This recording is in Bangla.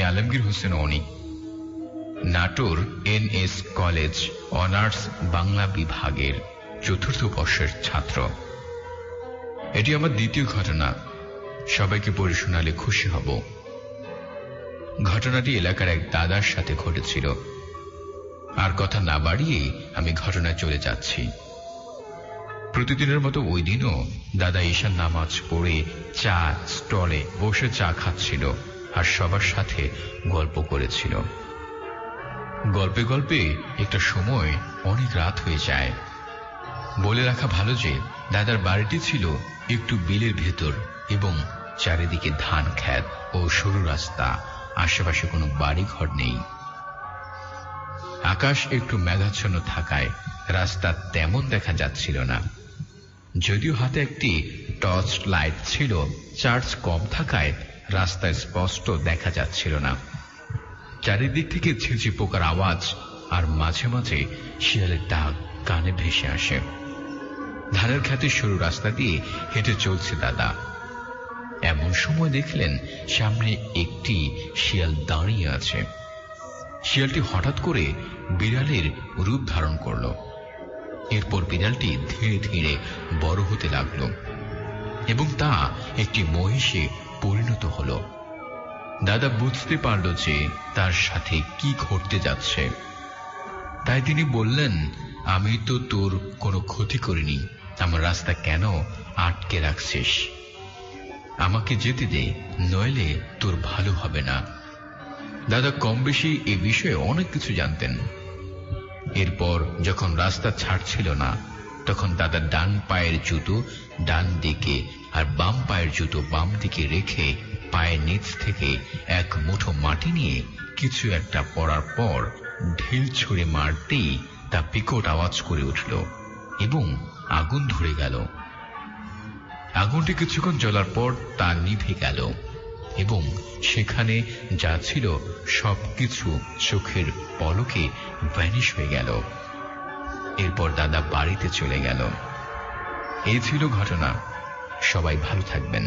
Alamgir Hossain Anik Natore N S college, honours Bangla বিভাগের চতুর্থ বর্ষের ছাত্র। এটি আমার দ্বিতীয় ঘটনা। সবাইকে পড়ে শোনালে খুশি হব। ঘটনাটি এলাকার এক দাদার সাথে ঘটেছিল। আর কথা না বাড়িয়ে আমি ঘটনায় চলে যাচ্ছি। প্রতিদিনের মতো ওই দিনও দাদা ঈশান নামাজ পড়ে চা স্টলে বসে চা খাচ্ছিল। আর সবার সাথে গল্প করেছিল। গল্পে গল্পে একটা সময় অনেক রাত হয়ে যায়। বলে রাখা ভালো যে, দাদার বাড়িটি ছিল একটু বিলের ভেতর এবং চারিদিকে ধান খ্যাত ও সরু রাস্তা, আশেপাশে কোনো বাড়ি ঘর নেই। আকাশ একটু মেঘাচ্ছন্ন থাকায় রাস্তা তেমন দেখা যাচ্ছিল না। যদিও হাতে একটি টর্চ লাইট ছিল, চার্জ কম থাকায় রাস্তায় স্পষ্ট দেখা যাচ্ছিল না। চারিদিক থেকে ছিঁচি পোকার আওয়াজ আর মাঝে মাঝে শিয়ালের ডাক কানে ভেসে আসে। ধানের খ্যাতে সরু রাস্তা দিয়ে হেঁটে চলছে দাদা। এমন সময় দেখলেন সামনে একটি শিয়াল দাঁড়িয়ে আছে। শিয়ালটি হঠাৎ করে বিড়ালের রূপ ধারণ করল। এরপর বিড়ালটি ধীরে ধীরে বড় হতে লাগল এবং তা একটি মহিষে পরিণত হল। দাদা বুঝতে পারল যে তার সাথে কি ঘটতে যাচ্ছে। তাই তিনি বললেন, আমি তো তোর কোনো ক্ষতি করিনি। আমার রাস্তা কেন আটকে রাখছিস? আমাকে যেতে দে, নইলে তোর ভালো হবে না। দাদা কম বেশি এ বিষয়ে অনেক কিছু জানতেন। এরপর যখন রাস্তা ছাড়ছিল না, তখন দাদা ডান পায়ের জুতো ডান দিকে আর বাম পায়ের জুতো বাম দিকে রেখে পায়ের নিচ থেকে এক মুঠো মাটি নিয়ে কিছু একটা পড়ার পর ঢিল ছুঁড়ে মারতেই তা বিকট আওয়াজ করে উঠল এবং আগুন ধরে গেল। আগুনটি কিছুক্ষণ জ্বলার পর তা নিভে গেল এবং সেখানে যা ছিল সবকিছু চোখের পলকে ভ্যানিশ হয়ে গেল। এরপর দাদা বাড়িতে চলে গেল। এই ছিল ঘটনা। সবাই ভালো থাকবেন।